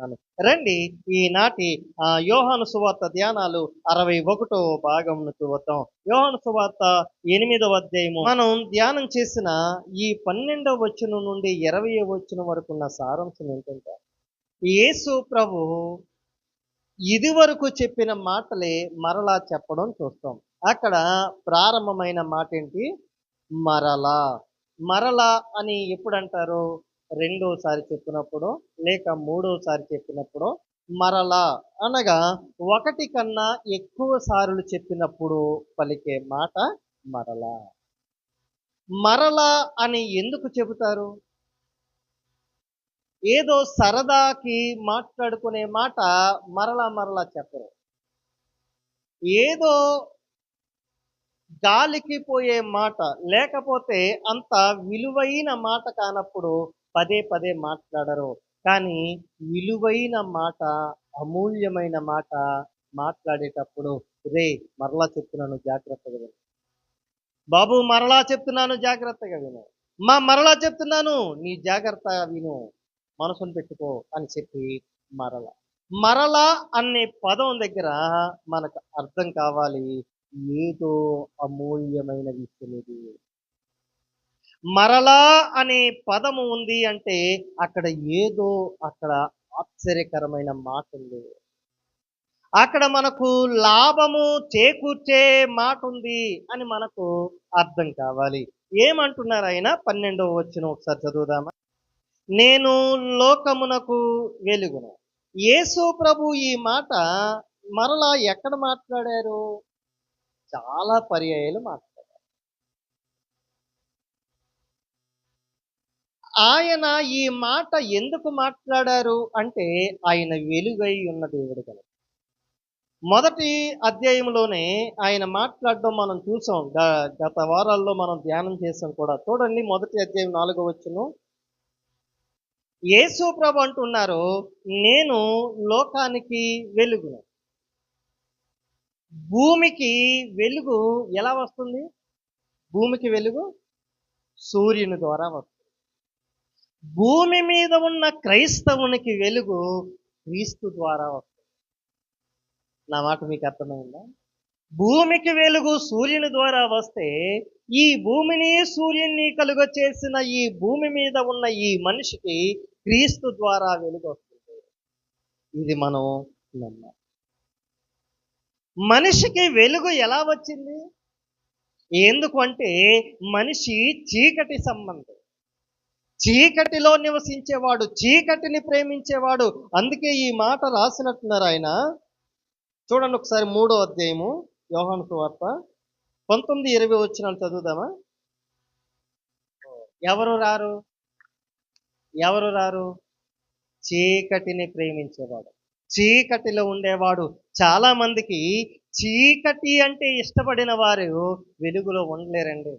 చేస్తున్నాను. రండి ఈనాటి ఆ, యోహాను సువార్త ధ్యానాలు అరవై ఒకటో భాగంను చూద్దాం యోహాను సువార్త ఎనిమిదవ అధ్యాయము. మనం ధ్యానం చేసిన ఈ పన్నెండవ వచనం నుండి ఇరవై వచనం వరకు ఉన్న సారాంశం ఏంటంటే యేసు ప్రభు ఇదివరకు చెప్పిన మాటలే మరలా చెప్పడం చూస్తాం. అక్కడ ప్రారంభమైన మాట ఏంటి మరలా. మరలా అని ఎప్పుడు అంటారు రెండోసారి చెప్పినప్పుడు లేక మూడోసారి చెప్పినప్పుడు మరలా అనగా ఒకటి కన్నా ఎక్కువ సార్లు చెప్పినప్పుడు పలికే మాట మరలా. మరలా అని ఎందుకు చెబుతారు? ఏదో సరదాకి మాట్లాడుకునే మాట మరలా మరలా చెప్పరు. ఏదో గాలికి పోయే మాట లేకపోతే అంత విలువైన మాట కానప్పుడు పదే పదే మాట్లాడరు. కానీ విలువైన మాట అమూల్యమైన మాట మాట్లాడేటప్పుడు రే మరలా చెప్తున్నాను జాగ్రత్తగా విను. బాబు మరలా చెప్తున్నాను జాగ్రత్తగా విను. మా మరలా చెప్తున్నాను నీ జాగ్రత్తగా విను. మనసును పెట్టుకో అని చెప్పి మరల. మరల అనే పదం దగ్గర మనకు అర్థం కావాలి ఏదో అమూల్యమైన విషయం ఇది. మరలా అనే పదము ఉంది అంటే అక్కడ ఏదో అక్కడ ఆశ్చర్యకరమైన మాట ఉంది అక్కడ మనకు లాభము చేకూర్చే మాట ఉంది అని మనకు అర్థం కావాలి. ఏమంటున్నారు ఆయన? పన్నెండవ వచ్చిన ఒకసారి చదువుదామా? నేను లోకమునకు వెలుగును. యేసు ప్రభు ఈ మాట మరలా ఎక్కడ మాట్లాడారు? చాలా పర్యాయాలు మాట్లాడారు. ఆయన ఈ మాట ఎందుకు మాట్లాడారు అంటే ఆయన వెలుగై ఉన్న దేవుడు కనుక. మొదటి అధ్యాయంలోనే ఆయన మాట్లాడడం మనం చూసాం. గ- గత వారాల్లో మనం ధ్యానం చేసాం కూడా. చూడండి మొదటి అధ్యాయం నాలుగో వచ్చును యేసు ప్రభు అంటున్నారు నేను లోకానికి వెలుగును. భూమికి వెలుగు ఎలా వస్తుంది? భూమికి వెలుగు సూర్యుని ద్వారా వస్తుంది. భూమి మీద ఉన్న క్రైస్తవునికి వెలుగు క్రీస్తు ద్వారా వస్తుంది. నా మాట మీకు అర్థమైందా? భూమికి వెలుగు సూర్యుని ద్వారా వస్తే ఈ భూమిని సూర్యుని కలుగ చేసిన ఈ భూమి మీద ఉన్న ఈ మనిషికి క్రీస్తు ద్వారా వెలుగు వస్తుంది. ఇది మనం నమ్మ మనిషికి వెలుగు ఎలా వచ్చింది? ఎందుకంటే మనిషి చీకటి సంబంధం. చీకటిలో నివసించేవాడు చీకటిని ప్రేమించేవాడు. అందుకే ఈ మాట రాసినట్టున్నారు ఆయన. చూడండి ఒకసారి మూడో అధ్యాయము యోహాను సువార్త. పంతొమ్మిది ఇరవై వచ్చిన చదువుదామా? ఎవరు రారు? ఎవరు రారు? చీకటిని ప్రేమించేవాడు. చీకటిలో ఉండేవాడు. చాలా మందికి చీకటి అంటే ఇష్టపడిన వారు వెలుగులో ఉండలేరండి.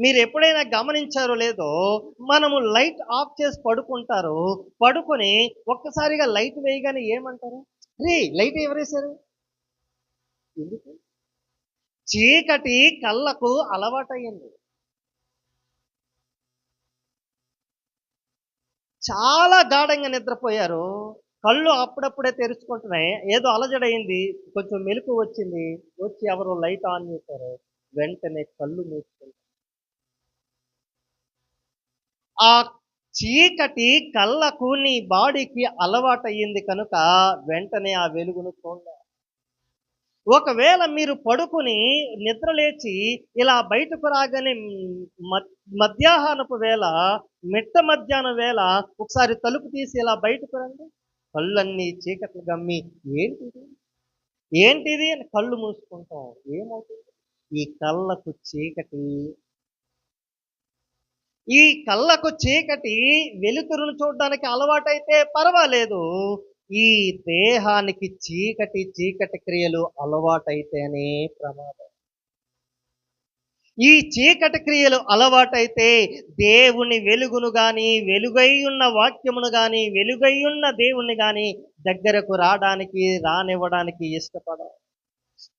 మీరు ఎప్పుడైనా గమనించారో లేదో మనము లైట్ ఆఫ్ చేసి పడుకుంటారు. పడుకొని ఒక్కసారిగా లైట్ వేయగానే ఏమంటారు? రే లైట్ ఎవరేశారు? ఎందుకు? చీకటి కళ్ళకు అలవాటయ్యింది. చాలా గాఢంగా నిద్రపోయారు. కళ్ళు అప్పుడప్పుడే తెరుచుకుంటున్నాయి. ఏదో అలజడైంది కొంచెం మెలకు వచ్చింది. వచ్చి ఎవరు లైట్ ఆన్ చేశారు. వెంటనే కళ్ళు మూసుకుంటారు ఆ చీకటి కళ్ళకు నీ బాడీకి అలవాటయ్యింది కనుక వెంటనే ఆ వెలుగును చూడాలి ఒకవేళ మీరు పడుకుని నిద్ర లేచి ఇలా బయటకు రాగానే మధ్యాహ్నపు వేళ మిట్ట మధ్యాహ్నం వేళ ఒకసారి తలుపు తీసి ఇలా బయటకు రండి. కళ్ళన్నీ చీకట్లు గమ్మి. ఏంటిది? ఏంటిది అని కళ్ళు మూసుకుంటాం. ఏమవుతుంది? ఈ కళ్ళకు చీకటి ఈ కళ్ళకు చీకటి వెలుతురును చూడడానికి అలవాటైతే పర్వాలేదు. ఈ దేహానికి చీకటి చీకటి క్రియలు అలవాటైతేనే ప్రమాదం. ఈ చీకటి క్రియలు అలవాటైతే దేవుని వెలుగును గాని వెలుగై ఉన్న వాక్యమును గాని వెలుగై ఉన్న దేవుణ్ణి గాని దగ్గరకు రావడానికి రానివ్వడానికి ఇష్టపడ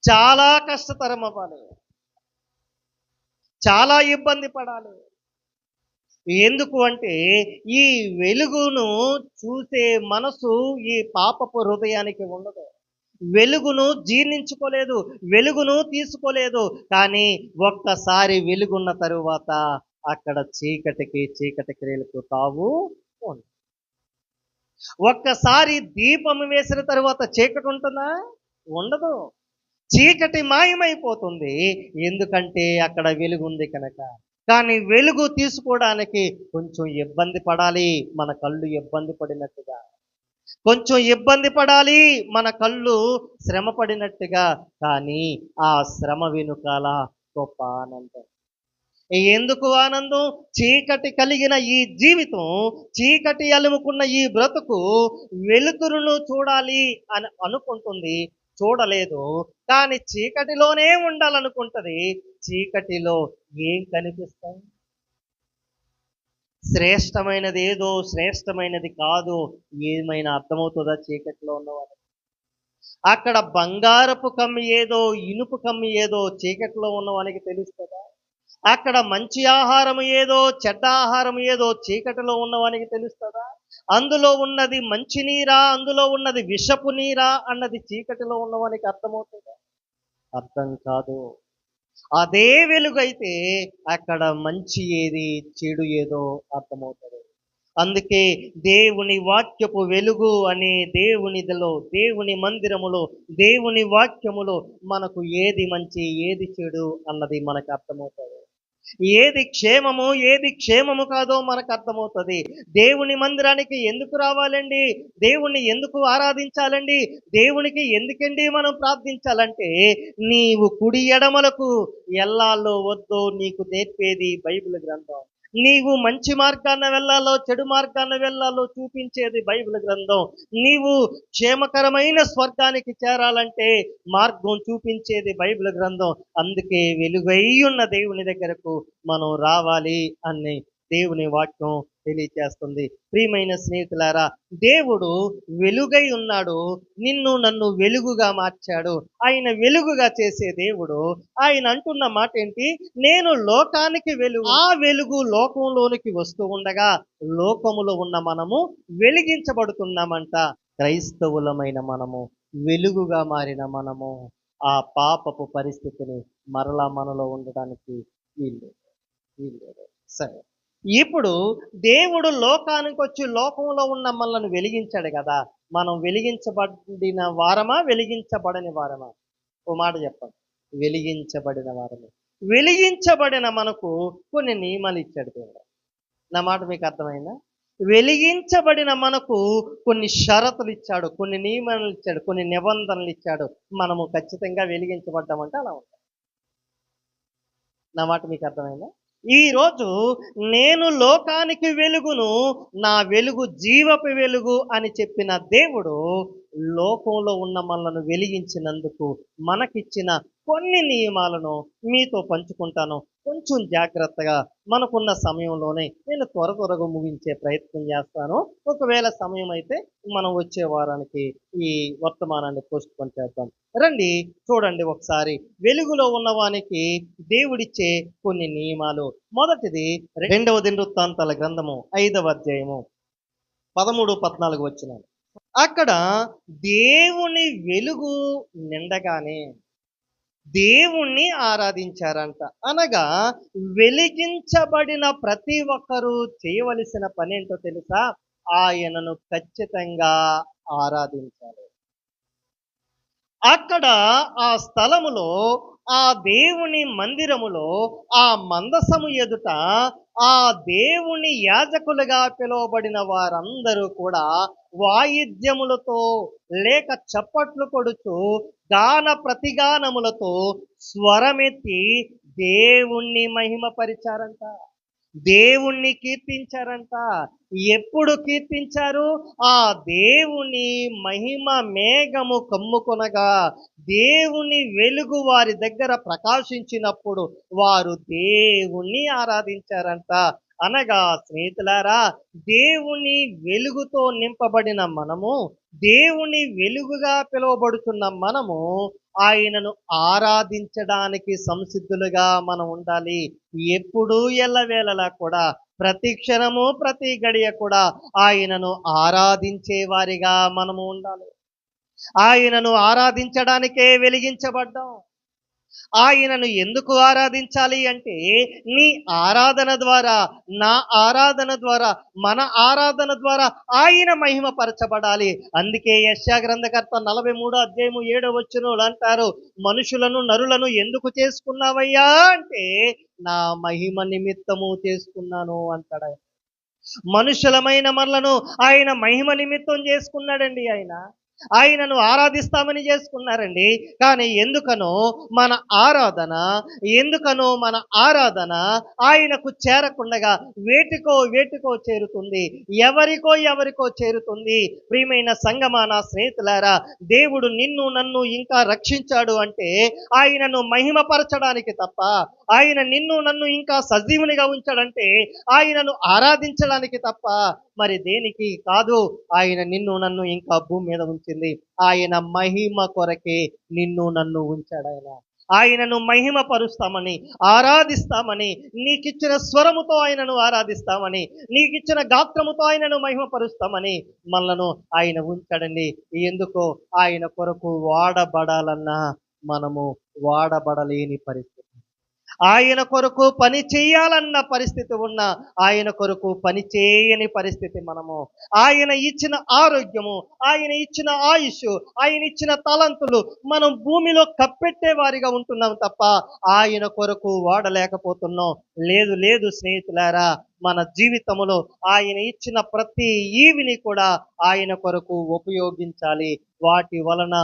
చాలా కష్టతరం అవ్వాలి చాలా ఇబ్బంది పడాలి. ఎందుకు అంటే ఈ వెలుగును చూసే మనసు ఈ పాపపు హృదయానికి ఉండదు. వెలుగును జీర్ణించుకోలేదు వెలుగును తీసుకోలేదు కానీ ఒక్కసారి వెలుగున్న తరువాత అక్కడ చీకటికి చీకటి క్రియలకు తావు ఉంది ఒక్కసారి దీపం వేసిన తరువాత చీకటి ఉంటుందా? ఉండదు. చీకటి మాయమైపోతుంది. ఎందుకంటే అక్కడ వెలుగుంది కనుక కానీ వెలుగు తీసుకోవడానికి కొంచెం ఇబ్బంది పడాలి. మన కళ్ళు ఇబ్బంది పడినట్టుగా. కొంచెం ఇబ్బంది పడాలి. మన కళ్ళు శ్రమ పడినట్టుగా. కానీ ఆ శ్రమ వెనుకాల గొప్ప ఆనందం. ఎందుకు ఆనందం? చీకటి కలిగిన ఈ జీవితం చీకటి అలుముకున్న ఈ బ్రతుకు వెలుతురును చూడాలి అని అనుకుంటుంది. చూడలేదు. కానీ చీకటిలోనే ఉండాలనుకుంటది. చీకటిలో ఏం కనిపిస్తాయి? శ్రేష్టమైనది ఏదో శ్రేష్టమైనది కాదు ఏమైనా అర్థమవుతుందా? చీకటిలో ఉన్నవాడు అక్కడ బంగారపు కమ్మి ఏదో ఇనుపు కమ్మి ఏదో చీకటిలో ఉన్నవానికి తెలుస్తుందా? అక్కడ మంచి ఆహారం ఏదో చెడ్డ ఆహారం ఏదో చీకటిలో ఉన్నవానికి తెలుస్తుందా? అందులో ఉన్నది మంచి నీరా అందులో ఉన్నది విషపు నీరా అన్నది చీకటిలో ఉన్నవానికి అర్థమవుతుందా? అర్థం కాదు. అదే వెలుగైతే అక్కడ మంచి ఏది చెడు ఏదో అర్థమవుతుంది. అందుకే దేవుని వాక్యపు వెలుగు అనే దేవునిదిలో దేవుని మందిరములో దేవుని వాక్యములో మనకు ఏది మంచి ఏది చెడు అన్నది మనకు అర్థమవుతుంది. ఏది క్షేమము ఏది క్షేమము కాదో మనకు అర్థమవుతుంది. దేవుని మందిరానికి ఎందుకు రావాలండి? దేవుణ్ణి ఎందుకు ఆరాధించాలండి? దేవునికి ఎందుకండి మనం ప్రార్థించాలంటే నీవు కుడి ఎడమలకు ఎల్లాలో వద్దో నీకు నేర్పేది బైబిల్ గ్రంథం. నీవు మంచి మార్గాన వెళ్ళాలో చెడు మార్గాన్ని వెళ్ళాలో చూపించేది బైబిల్ గ్రంథం. నీవు క్షేమకరమైన స్వర్గానికి చేరాలంటే మార్గం చూపించేది బైబిల్ గ్రంథం. అందుకే వెలుగై ఉన్న దేవుని దగ్గరకు మనం రావాలి అని దేవుని వాక్యం తెలియచేస్తుంది. ప్రియమైన స్నేహితులారా దేవుడు వెలుగై ఉన్నాడు. నిన్ను నన్ను వెలుగుగా మార్చాడు. ఆయన వెలుగుగా చేసే దేవుడు. ఆయన అంటున్న మాట ఏంటి నేను లోకానికి వెలుగు. ఆ వెలుగు లోకంలోనికి వస్తూ ఉండగా లోకములో ఉన్న మనము వెలిగించబడుతున్నామంట. క్రైస్తవులమైన మనము వెలుగుగా మారిన మనము ఆ పాపపు పరిస్థితిని మరలా మనలో ఉండడానికి వీలు వీల్లేదు. సరే. ఇప్పుడు దేవుడు లోకానికి వచ్చి లోకంలో ఉన్న మనల్ని వెలిగించాడు కదా. మనం వెలిగించబడిన వారమా? వెలిగించబడని వారమా? ఓ మాట చెప్పండి. వెలిగించబడిన వారమే. వెలిగించబడిన మనకు కొన్ని నియమాలు ఇచ్చాడు దేవుడు. నా మాట మీకు అర్థమైందా? వెలిగించబడిన మనకు కొన్ని షరతులు ఇచ్చాడు కొన్ని నియమాలు ఇచ్చాడు కొన్ని నిబంధనలు ఇచ్చాడు. మనము ఖచ్చితంగా వెలిగించబడ్డామంటే అలా ఉంటాం. నా మాట మీకు అర్థమైందా? ఈ రోజు నేను లోకానికి వెలుగును నా వెలుగు జీవపు వెలుగు అని చెప్పిన దేవుడు లోకంలో ఉన్న మనలను వెలిగించినందుకు మనకిచ్చిన కొన్ని నియమాలను మీతో పంచుకుంటాను. కొంచెం జాగ్రత్తగా మనకున్న సమయంలోనే నేను త్వర త్వరగా ముగించే ప్రయత్నం చేస్తాను. ఒకవేళ సమయం అయితే మనం వచ్చే వారానికి ఈ వర్తమానాన్ని పోస్ట్ చేద్దాం. రండి చూడండి ఒకసారి. వెలుగులో ఉన్నవానికి దేవుడిచ్చే కొన్ని నియమాలు. మొదటిది రెండవ దినవృత్తాంతాల గ్రంథము ఐదవ అధ్యాయము పదమూడు పద్నాలుగు వచ్చిన అక్కడ దేవుని వెలుగు నిండగానే దేవుణ్ణి ఆరాధించారంట. అనగా వెలిగించబడిన ప్రతి ఒక్కరూ చేయవలసిన పని ఏంటో తెలుసా? ఆయనను ఖచ్చితంగా ఆరాధించాలి. అక్కడ ఆ స్థలములో ఆ దేవుని మందిరములో ఆ మందసము ఎదుట ఆ దేవుని యాజకులుగా పిలువబడిన వారందరూ కూడా వాయిద్యములతో లేక చప్పట్లు కొడుతూ గాన ప్రతిగానములతో స్వరమెత్తి దేవుణ్ణి మహిమపరిచారంట. దేవుణ్ణి కీర్తించారంట. ఎప్పుడు కీర్తించారు? ఆ దేవుని మహిమ మేఘము కమ్ముకొనగా దేవుని వెలుగు వారి దగ్గర ప్రకాశించినప్పుడు వారు దేవుణ్ణి ఆరాధించారంట. అనగా స్నేహితులారా దేవుని వెలుగుతో నింపబడిన మనము దేవుని వెలుగుగా పిలువబడుతున్న మనము ఆయనను ఆరాధించడానికి సంసిద్ధులుగా మనం ఉండాలి. ఎప్పుడూ ఎల్లవేళలా కూడా ప్రతి క్షణము ప్రతి గడియ కూడా ఆయనను ఆరాధించే వారిగా మనము ఉండాలి. ఆయనను ఆరాధించడానికే వెలిగించబడ్డాం. ఆయనను ఎందుకు ఆరాధించాలి అంటే నీ ఆరాధన ద్వారా నా ఆరాధన ద్వారా మన ఆరాధన ద్వారా ఆయన మహిమపరచబడాలి. అందుకే యశా గ్రంథకర్త నలభై మూడో అధ్యాయము ఏడో వచ్చిన అంటారు మనుషులను నరులను ఎందుకు చేసుకున్నావయ్యా? అంటే నా మహిమ నిమిత్తము చేసుకున్నాను అంటాడు మనుషులమైన మనలను ఆయన మహిమ నిమిత్తం చేసుకున్నాడండి ఆయన. ఆయనను ఆరాధిస్తామని చేసుకున్నారండి. కానీ ఎందుకనో మన ఆరాధన ఎందుకనో మన ఆరాధన ఆయనకు చేరకుండగా వేటికో వేటికో చేరుతుంది. ఎవరికో ఎవరికో చేరుతుంది. ప్రియమైన సంగమా నా స్నేహితులారా దేవుడు నిన్ను నన్ను ఇంకా రక్షించాడు అంటే ఆయనను మహిమపరచడానికి తప్ప ఆయన నిన్ను నన్ను ఇంకా సజీవునిగా ఉంచాడంటే ఆయనను ఆరాధించడానికి తప్ప మరి దేనికి కాదు. ఆయన నిన్ను నన్ను ఇంకా భూమి మీద ఉంచింది ఆయన మహిమ కొరకే నిన్ను నన్ను ఉంచాడు ఆయన. ఆయనను మహిమ పరుస్తామని ఆరాధిస్తామని నీకిచ్చిన స్వరముతో ఆయనను ఆరాధిస్తామని నీకిచ్చిన గాత్రముతో ఆయనను మహిమపరుస్తామని మనలను ఆయన ఉంచాడండి. ఎందుకో ఆయన కొరకు వాడబడాలన్నా మనము వాడబడలేని పరిస్థితి. ఆయన కొరకు పని చేయాలన్న పరిస్థితి ఉన్న ఆయన కొరకు పని చేయని పరిస్థితి మనము. ఆయన ఇచ్చిన ఆరోగ్యము ఆయన ఇచ్చిన ఆయుష్ ఆయన ఇచ్చిన తలంతులు మనం భూమిలో కప్పెట్టే వారిగా ఉంటున్నాం తప్ప ఆయన కొరకు వాడలేకపోతున్నాం. లేదు లేదు స్నేహితులారా మన జీవితములో ఆయన ఇచ్చిన ప్రతి ఈవిని కూడా ఆయన కొరకు ఉపయోగించాలి. వాటి వలన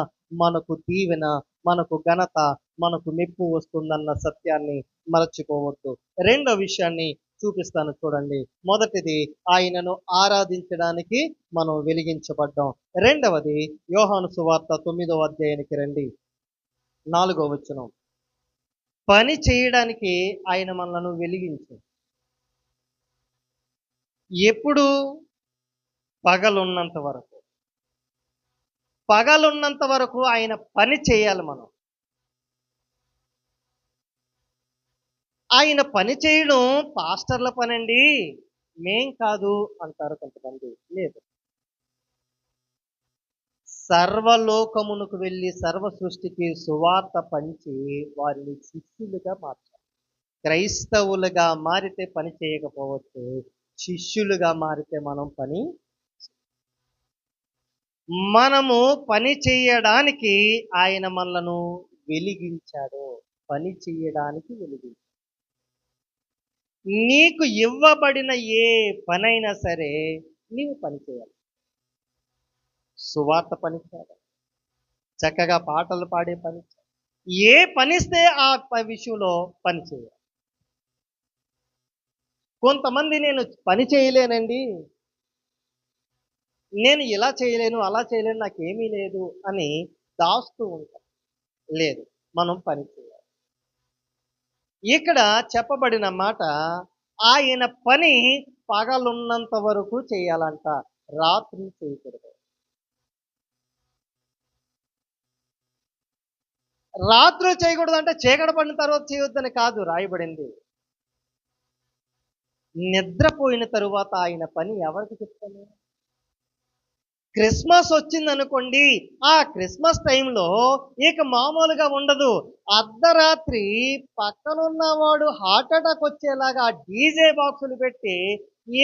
మనకు దీవెన మనకు ఘనత మనకు మెప్పు వస్తుందన్న సత్యాన్ని మరచిపోవద్దు. రెండో విషయాన్ని చూపిస్తాను చూడండి. మొదటిది ఆయనను ఆరాధించడానికి మనం వెలిగించబడ్డాం. రెండవది యోహాను సువార్త తొమ్మిదో అధ్యాయానికి రండి. నాలుగో వచనం. పని చేయడానికి ఆయన మనలను వెలిగించు. ఎప్పుడు పగలున్నంత వరకు. పగలున్నంత వరకు ఆయన పని చేయాలి మనం. ఆయన పని చేయడం పాస్టర్ల పనండి మేం కాదు అంటారు కొంతమంది. లేదు. సర్వలోకమునకు వెళ్ళి సర్వ సృష్టికి సువార్త పంచి వారిని శిష్యులుగా మార్చాలి. క్రైస్తవులుగా మారితే పని చేయకపోవచ్చు శిష్యులుగా మారితే మనం పని మనము పని చేయడానికి ఆయన మనలను వెలిగించాడు. పని చేయడానికి వెలిగించాడు. నీకు ఇవ్వబడిన ఏ పనైనా సరే నీవు పని చేయాలి. సువార్త పని చేయాలి చక్కగా పాటలు పాడే పని చేయాలి. ఏ పనిస్తే ఆ విషయంలో పని చేయాలి. కొంతమంది నేను పని చేయలేనండి. నేను ఇలా చేయలేను అలా చేయలేను నాకేమీ లేదు అని దాస్తూ ఉంటాం. లేదు మనం పని చేయాలి. ఇక్కడ చెప్పబడిన మాట ఆయన పని పగలున్నంత వరకు చేయాలంట రాత్రి చేయకూడదు. రాత్రి చేయకూడదు అంటే చీకట పడిన తర్వాత చేయొద్దని కాదు రాయబడింది. నిద్రపోయిన తరువాత ఆయన పని ఎవరికి చెప్తాను? క్రిస్మస్ వచ్చింది అనుకోండి ఆ క్రిస్మస్ టైంలో ఇక మామూలుగా ఉండదు. అర్ధరాత్రి పక్కనున్నవాడు హార్ట్ అటాక్ వచ్చేలాగా డీజే బాక్సులు పెట్టి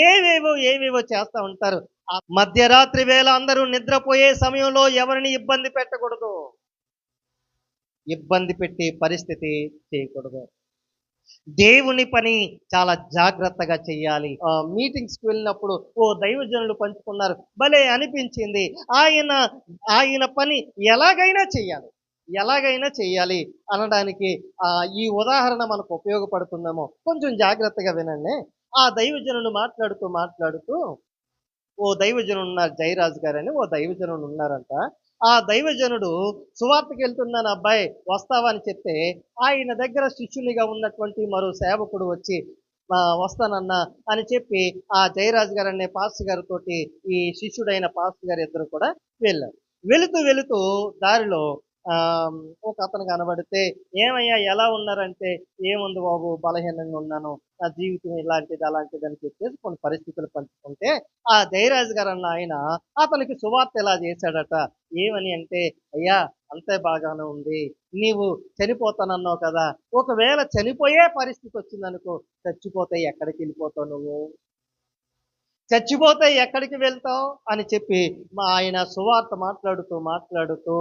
ఏవేవో ఏవేవో చేస్తూ ఉంటారు. మధ్యరాత్రి వేళ అందరూ నిద్రపోయే సమయంలో ఎవరిని ఇబ్బంది పెట్టకూడదు? ఇబ్బంది పెట్టే పరిస్థితి చేయకూడదు. దేవుని పని చాలా జాగ్రత్తగా చేయాలి. ఆ, మీటింగ్స్కి వెళ్ళినప్పుడు ఓ దైవజనులు పంచుకున్నారు భలే అనిపించింది. ఆయన ఆయన పని ఎలాగైనా చేయాలి. ఎలాగైనా చేయాలి అనడానికి ఆ, ఈ ఉదాహరణ మనకు ఉపయోగపడుతుందేమో. కొంచెం జాగ్రత్తగా వినండి. ఆ దైవజనులు మాట్లాడుతూ మాట్లాడుతూ ఓ దైవజనుడు ఉన్నారు జయరాజు గారని ఓ దైవజనుడు ఉన్నారంట. ఆ దైవజనుడు సువార్తకి వెళ్తున్నాను అబ్బాయి వస్తావా అని చెప్తే ఆయన దగ్గర శిష్యునిగా ఉన్నటువంటి మరో సేవకుడు వచ్చి వస్తానన్నా అని చెప్పి ఆ జయరాజు గారు అనే పాస్ గారితో ఈ శిష్యుడైన పాస్ గారు ఇద్దరు కూడా వెళ్ళారు. వెళుతూ వెళుతూ దారిలో ఆ, ఒక అతను కనబడితే ఏమయ్యా ఎలా ఉన్నారంటే? ఏముంది బాబు బలహీనంగా ఉన్నాను. జీవితం ఇలాంటిది అలాంటిది అని చెప్పేసి కొన్ని పరిస్థితులు పంచుకుంటే ఆ జయరాజు గారు అన్న ఆయన అతనికి సువార్త ఎలా చేశాడట? ఏమని అంటే అయ్యా అంతే బాగానే ఉంది. నీవు చనిపోతానన్నావు కదా. ఒకవేళ చనిపోయే పరిస్థితి వచ్చిందనుకో చచ్చిపోతే ఎక్కడికి వెళ్ళిపోతావు నువ్వు? చచ్చిపోతే ఎక్కడికి వెళ్తావు? అని చెప్పి మా ఆయన సువార్త మాట్లాడుతూ మాట్లాడుతూ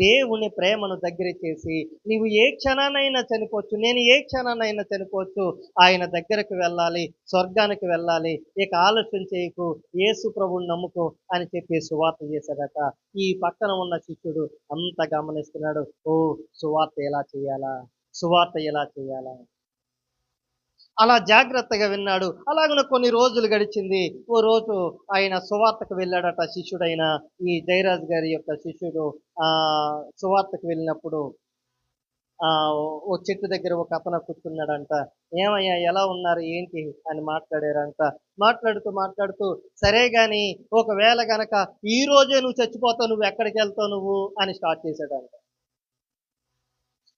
దేవుని ప్రేమను దగ్గర చేసి నీవు ఏ క్షణానైనా చనిపోవచ్చు నేను ఏ క్షణానైనా చనిపోవచ్చు. ఆయన దగ్గరకు వెళ్ళాలి స్వర్గానికి వెళ్ళాలి. ఇక ఆలస్యం చేయకు యేసు ప్రభుని నమ్ముకో అని చెప్పి సువార్త చేశాడట. ఈ పక్కన ఉన్న శిష్యుడు అంత గమనిస్తున్నాడు. ఓ సువార్త ఎలా చేయాలా? సువార్త ఎలా చేయాలా? అలా జాగ్రత్తగా విన్నాడు. అలాగనే కొన్ని రోజులు గడిచింది. ఓ రోజు ఆయన సువార్తకు వెళ్ళాడట శిష్యుడైన ఈ జయరాజ్ గారి యొక్క శిష్యుడు. ఆ సువార్తకు వెళ్ళినప్పుడు ఆ ఓ చెట్టు దగ్గర ఒక అతను కూర్చున్నాడంట. ఏమయ్యా ఎలా ఉన్నారు? ఏంటి? అని మాట్లాడారంట. మాట్లాడుతూ మాట్లాడుతూ సరే గాని ఒకవేళ గనక ఈ రోజే నువ్వు చచ్చిపోతావు నువ్వు ఎక్కడికి వెళ్తావు నువ్వు? అని స్టార్ట్ చేశాడంట.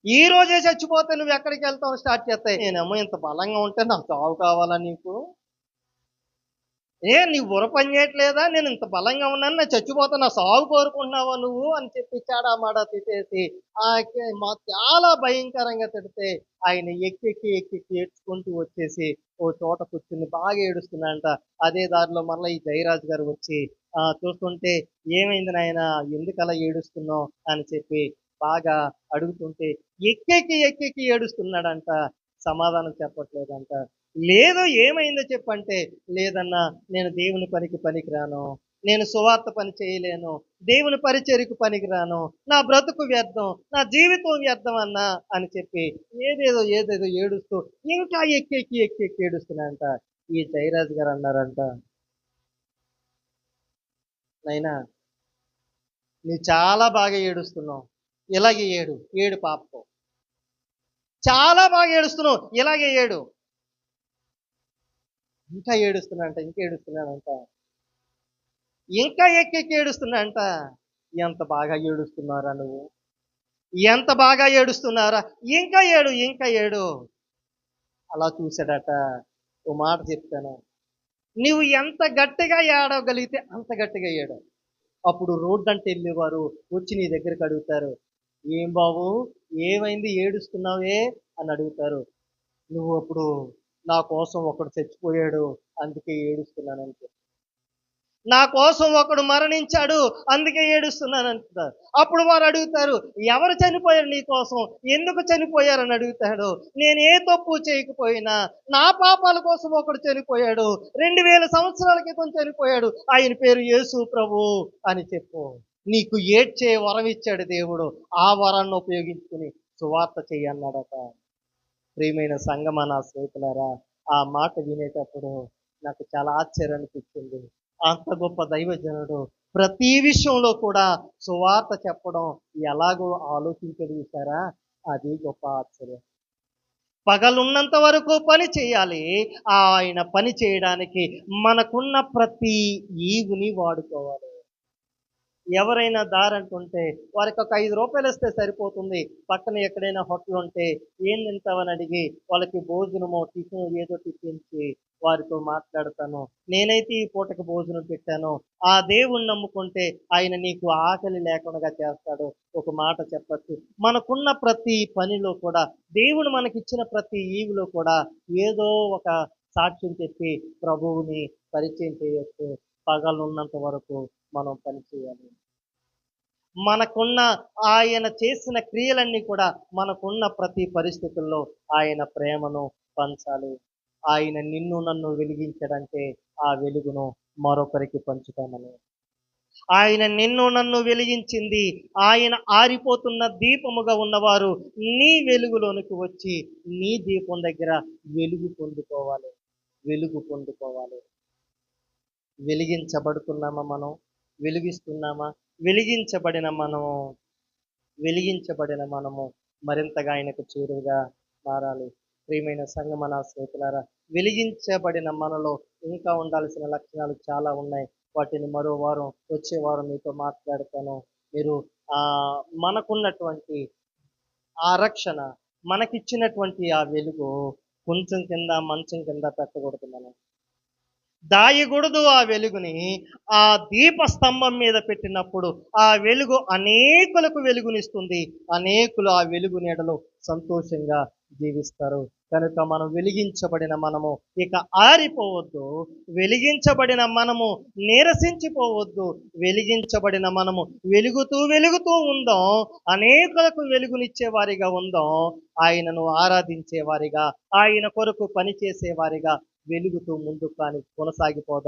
ఈ రోజే చచ్చిపోతే నువ్వు ఎక్కడికి వెళ్తావు? స్టార్ట్ చేస్తాయి. నేనేమో ఇంత బలంగా ఉంటే నాకు చావు కావాలా నీకు? ఏ నీ బుర్ర పని చేయట్లేదా? నేను ఇంత బలంగా ఉన్నాను నేను చచ్చిపోతా నా సాగు కోరుకుంటున్నావా నువ్వు? అని చెప్పి చాడా మాడా తిట్టేసి మా చాలా భయంకరంగా తిడితే ఆయన ఎక్కెక్కి ఎక్కెక్కి ఏడ్చుకుంటూ వచ్చేసి ఓ చోట కూర్చుని బాగా ఏడుస్తున్నాడంట అదే దారిలో మళ్ళీ ఈ జయరాజు గారు వచ్చి చూస్తుంటే ఏమైంది నాయన? ఎందుకలా ఏడుస్తున్నావు? అని చెప్పి బాగా అడుగుతుంటే ఎక్కేకి ఎక్కేకి ఏడుస్తున్నాడంట. సమాధానం చెప్పట్లేదంట. లేదు ఏమైందో చెప్పంటే లేదన్నా నేను దేవుని పనికి పనికిరాను. నేను సువార్త పని చేయలేను. దేవుని పరిచర్యకు పనికిరాను. నా బ్రతుకు వ్యర్థం. నా జీవితం వ్యర్థం అన్నా అని చెప్పి ఏదేదో ఏదేదో ఏడుస్తూ ఇంకా ఎక్కెక్కి ఎక్కెక్కి ఏడుస్తున్నాయంట ఈ జయరాజు గారు అన్నారంట నైనా నువ్వు చాలా బాగా ఏడుస్తున్నావు. ఇలాగే ఏడు. ఏడు పాపం. చాలా బాగా ఏడుస్తున్నావు. ఇలాగే ఏడు. ఇంకా ఏడుస్తున్నాడంట ఇంకా ఏడుస్తున్నాడంట. ఇంకా ఎక్కెక్కి ఏడుస్తున్నాడంట. ఎంత బాగా ఏడుస్తున్నారా నువ్వు? ఎంత బాగా ఏడుస్తున్నారా? ఇంకా ఏడు ఇంకా ఏడు. అలా చూశాడట. ఓ మాట చెప్తాను. నువ్వు ఎంత గట్టిగా ఏడవగలిగితే అంత గట్టిగా ఏడు. అప్పుడు రోడ్డు అంటే వెళ్ళేవారు వచ్చి నీ దగ్గరికి అడుగుతారు. ఏం బాబు? ఏమైంది ఏడుస్తున్నావే? అని అడుగుతారు. నువ్వు అప్పుడు నా కోసం ఒకడు చచ్చిపోయాడు అందుకే ఏడుస్తున్నాను అంటే నా కోసం ఒకడు మరణించాడు అందుకే ఏడుస్తున్నాను అంటున్నారు అప్పుడు వారు అడుగుతారు ఎవరు చనిపోయారు నీ కోసం? ఎందుకు చనిపోయారని అడుగుతాడు. నేను ఏ తప్పు చేయకపోయినా నా పాపాల కోసం ఒకడు చనిపోయాడు రెండు వేల సంవత్సరాల క్రితం చనిపోయాడు. ఆయన పేరు యేసు ప్రభు అని చెప్పు. నీకు ఏడ్చే వరం ఇచ్చాడు దేవుడు. ఆ వరాన్ని ఉపయోగించుకుని సువార్త చేయన్నాడట ప్రియమైన సంగమ నా స్నేహితులారా ఆ మాట వినేటప్పుడు నాకు చాలా ఆశ్చర్యం అనిపించింది. అంత గొప్ప దైవజనుడు ప్రతి విషయంలో కూడా సువార్త చెప్పడం ఎలాగో ఆలోచించడు అది గొప్ప ఆశ్చర్యం. పగలున్నంత వరకు పని చేయాలి. ఆయన పని చేయడానికి మనకున్న ప్రతి ఈవుని వాడుకోవాలి. ఎవరైనా దారంటుంటే వారికి ఒక ఐదు రూపాయలు ఇస్తే సరిపోతుంది. పక్కన ఎక్కడైనా హోటల్ ఉంటే ఏం తింటావని అడిగి వాళ్ళకి భోజనమో టిఫిన్ ఏదో టిఫిన్చి వారితో మాట్లాడతాను. నేనైతే ఈ పూటకు భోజనం పెట్టాను. ఆ దేవుణ్ణి నమ్ముకుంటే ఆయన నీకు ఆకలి లేకుండా చేస్తాడు. ఒక మాట చెప్పచ్చు. మనకున్న ప్రతి పనిలో కూడా దేవుడు మనకిచ్చిన ప్రతి ఈవిలో కూడా ఏదో ఒక సాక్ష్యం చెప్పి ప్రభువుని పరిచయం చేయొచ్చు. పగలున్నంత వరకు మనం పనిచేయాలి మనకున్న ఆయన చేసిన క్రియలన్నీ కూడా మనకున్న ప్రతి పరిస్థితుల్లో ఆయన ప్రేమను పంచాలి. ఆయన నిన్ను నన్ను వెలిగించడంటే ఆ వెలుగును మరొకరికి పంచుతామని. ఆయన నిన్ను నన్ను వెలిగించింది ఆయన ఆరిపోతున్న దీపముగా ఉన్నవారు నీ వెలుగులోనికి వచ్చి నీ దీపం దగ్గర వెలుగు పొందుకోవాలి. వెలుగు పొందుకోవాలి. వెలిగించబడుతున్నామా మనం? వెలిగిస్తున్నామా? వెలిగించబడిన మనము వెలిగించబడిన మనము మరింతగా ఆయనకు చేరువుగా మారాలి. ప్రియమైన సంగమన స్నేహితులారా వెలిగించబడిన మనలో ఇంకా ఉండాల్సిన లక్షణాలు చాలా ఉన్నాయి. వాటిని మరో వారం వచ్చే వారం మీతో మాట్లాడతాను. మీరు ఆ మనకున్నటువంటి ఆ రక్షణ మనకిచ్చినటువంటి ఆ వెలుగు కొంచెం కింద మంచం కింద పెట్టకూడదు మనం. దాయకూడదు ఆ వెలుగుని. ఆ దీప స్తంభం మీద పెట్టినప్పుడు ఆ వెలుగు అనేకులకు వెలుగునిస్తుంది. అనేకులు ఆ వెలుగు నీడలో సంతోషంగా జీవిస్తారు. కనుక మనం వెలిగించబడిన మనము ఇక ఆరిపోవద్దు. వెలిగించబడిన మనము నీరసించిపోవద్దు. వెలిగించబడిన మనము వెలుగుతూ వెలుగుతూ ఉందాం. అనేకులకు వెలుగునిచ్చే వారిగా ఉందాం. ఆయనను ఆరాధించే వారిగా ఆయన కొరకు పనిచేసేవారిగా వెలుగుతూ ముందుకు కానీ కొనసాగిపోదాం.